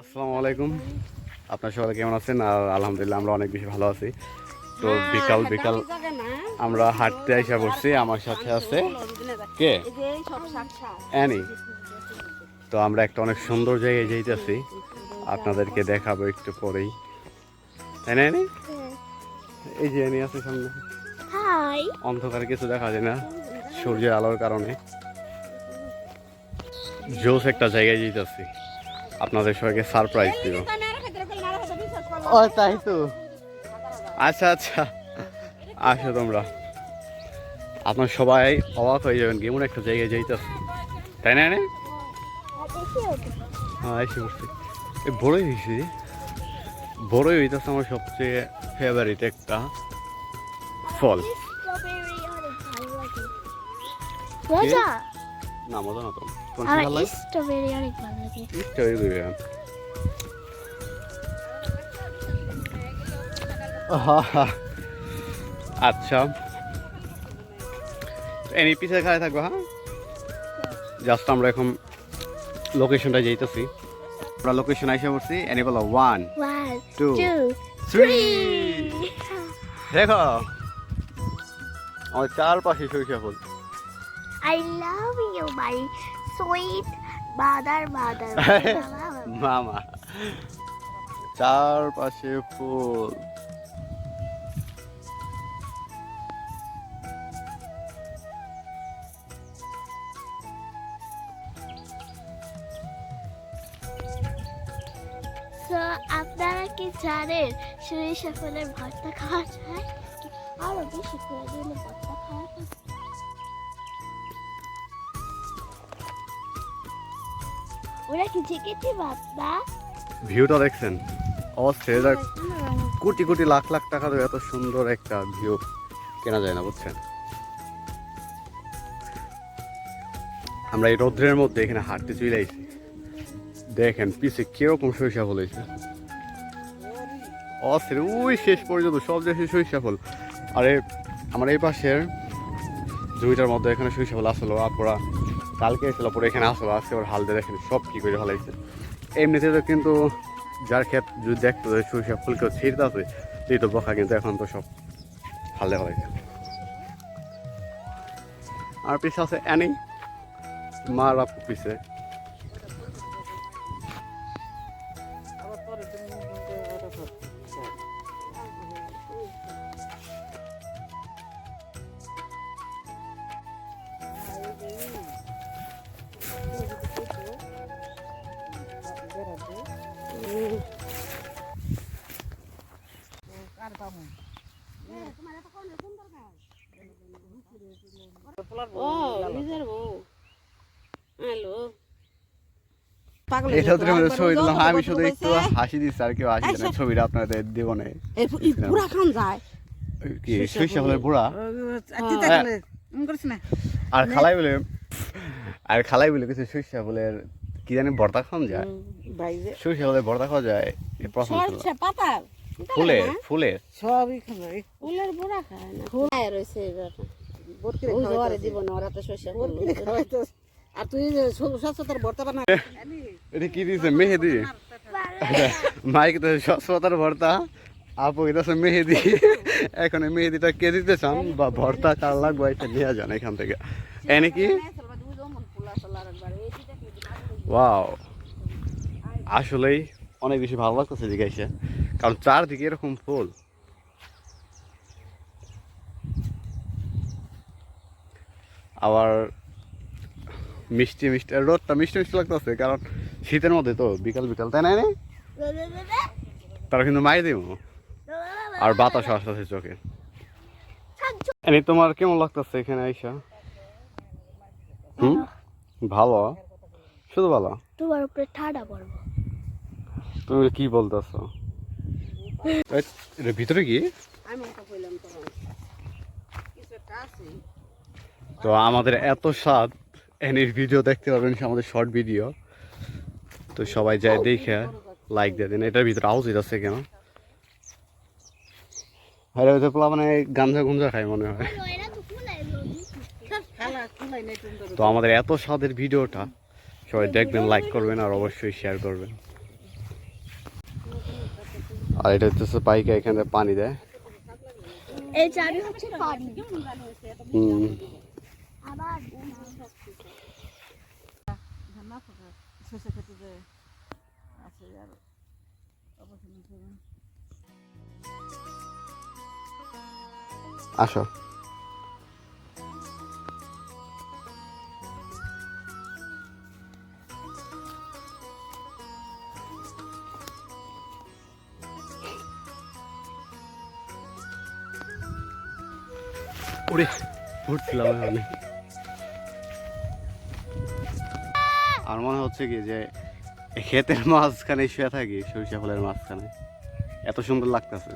আসসালামু আলাইকুম। আপনার সবাই কেমন আছেন? আর আলহামদুলিল্লাহ আমরা অনেক বেশি ভালো আছি। তো বিকাল বিকাল আমরা হাঁটতে আইসা পড়ছি আমার সাথে আছে কে? অ্যানি। তো আমরা একটা অনেক সুন্দর জায়গায় যাইতেছি। আপনাদেরকে দেখাবো একটু পরেই। তাই না এই যে অ্যানি আছে সামনে। অন্ধকারে কিছু দেখা যায় না সূর্যের আলোর কারণে। জোস একটা জায়গায় যেতেছি আপনাদের সবাইকে সারপ্রাইজ দিব। ও তাই তো। আচ্ছা আচ্ছা। আসো তোমরা। আপনার সবাই অবাক হয়ে যাবেন কেমন একটা জায়গায় যাইতেছে। তাই না হ্যাঁ এসে এ বড়ই হয়েছি বড়ই হইতেছে আমার সবচেয়ে ফেভারিট একটা ফল। মজা? না মজা না তো। কোন আমার স্ট্রবেরি অনেক ভালো লাগে। একটু দিবে আচ্ছা। এনি পিছিয়ে খায় থাকব হ্যাঁ? জাস্ট আমরা এখন লোকেশনটা যাইতেছি। আমরা লোকেশন আইসা পড়ছি এনি বলো ওয়ান টু থ্রি দেখো আমার চারপাশে সরিষা ফুল। I love you sweet mother mother মামা। চারপাশে ফুল। আপনারা কি জানেন সরিষা ফুলের ভর্তা খাওয়া যায়? আরও বেশি করে দিলে ওরা কি জেগেছে ভর্তা ভিউটা দেখছেন? অস্থির কোটি কোটি লাখ লাখ টাকা দিয়ে এত সুন্দর একটা ভিউ কেনা যায় না, বুঝছেন? আমরা এই রৌদ্রের মধ্যে এখানে হাঁটতে চলে আইছি দেখেন, পিছে কীরকম সরিষা ফল হয়েছে। অস্থির ওই শেষ পর্যন্ত সব দেশে সরিষা ফুল। আরে, আমার এই পাশের জমিটার মধ্যে এখানে সরিষা ফুল আসলো আপনারা কালকে এসেছিল, পরে এখানে আসলো, আজকে ওর হাল দিয়ে দেখেন, সব কী করে ফেলাইছে। এমনিতে তো কিন্তু যার ক্ষেত যদি দেখতো যে সরিষা ফুল কেউ ছিঁড়তে আছে সেই তো বকা কিন্তু এখন তো সব হাল দেওয়া লাগছে আর পিছে আছে অ্যানি মার পিছে। এটা তো আমরা ছবি দিলাম আমি শুধু একটু হাসি দিচ্ছি আর কেউ হাসি না। ছবিটা আপনাদের দেব না পুরা খান যায়। কি সরিষা ফুলের বুড়া? চিন্তা। করলে এমন করিস না। আর খালাই বলে আর খালাই বলে কিছু সরিষা ফুলের কি জানি ভর্তা খাওয়া যায়। বাইরে সরিষা ফুলের খাওয়া যায় প্রথম শুনলাম। সরষে পাতার ফুলের ফুলের সবই খাবে। ফুলের বুড়া খায় না। খায় রয়েছে আর তুই স্বচ্ছতার ভর্তা বানা এটা কি দিয়েছে মেহেদি? মাইক তো সস্তার ভর্তা। আপু এটা মেহেদি। এখন মেহেদিটা কে দিতে বা ভর্তা কার লাগবে? এটা নিয়ে যান এখান থেকে। এনে কি ওয়াও। আসলেই অনেক বেশি ভালো লাগতেছে জিজ্ঞাসা কারণ চারদিকে এরকম ফুল। আবার মিষ্টি মিষ্টি রোদটা মিষ্টি মিষ্টি লাগতেছে কারণ শীতের মধ্যে তো বিকাল বিকাল তাই না রে? তারা কিন্তু মাই দিব আর বাতাস আসতেছে চোখে। এনে তোমার কেমন লাগতেছে এখানে আইসা? হুম? ভালো? শুধু ভালো? তোমার উপরে ঠাডা পড়ব। তুমি কি বলতেছো? ভিতরে কি? আমি কইলাম তো কিছু আছে। তো আমাদের এত স্বাদ এনির ভিডিও দেখতে পারবেন আমাদের শর্ট ভিডিও তো সবাই যায় দেখে লাইক দিয়ে দিন। এটার ভিতরে আউজ আছে কেন? হ্যাঁ হয়তো পোলা মানে গাঞ্জা গুঞ্জা খায় মনে হয়। তো আমাদের এত স্বাদের ভিডিওটা সবাই দেখবেন লাইক করবেন আর অবশ্যই শেয়ার করবেন। আর এটা হচ্ছে পাইকা এখানে পানি দেয়। এই চাবি হচ্ছে পানি। হুম। ফাঁকা শস্য খেতে যে আছে আর অবশ্যই করবেন আসো ওরে উঠছিলাম আমি আর মনে হচ্ছে কি যে এই ক্ষেতের মাঝখানে শুয়ে থাকি সরিষা ফুলের মাঝখানে। এত সুন্দর লাগতেছে।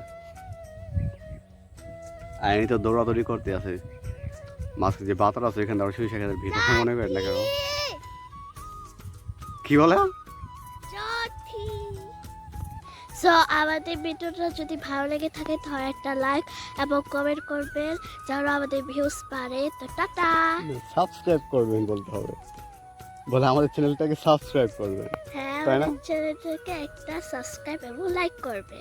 আর এমনি তো দৌড়াদৌড়ি করতে আছে। মাঝখানে যে বাতার আছে এখানে আবার সরিষা ক্ষেতের ভিতরে মনে করেন না কেন? কি বলে? সো আমাদের ভিডিওটা যদি ভালো লেগে থাকে তাহলে একটা লাইক এবং কমেন্ট করবেন। যেন আমাদের ভিউজ বাড়ে তো টাটা। সাবস্ক্রাইব করবেন বলতে হবে। বলে আমাদের চ্যানেলটাকে সাবস্ক্রাইব করবেন হ্যাঁ তাই না? চ্যানেলটাকে একটা সাবস্ক্রাইব এবং লাইক করবে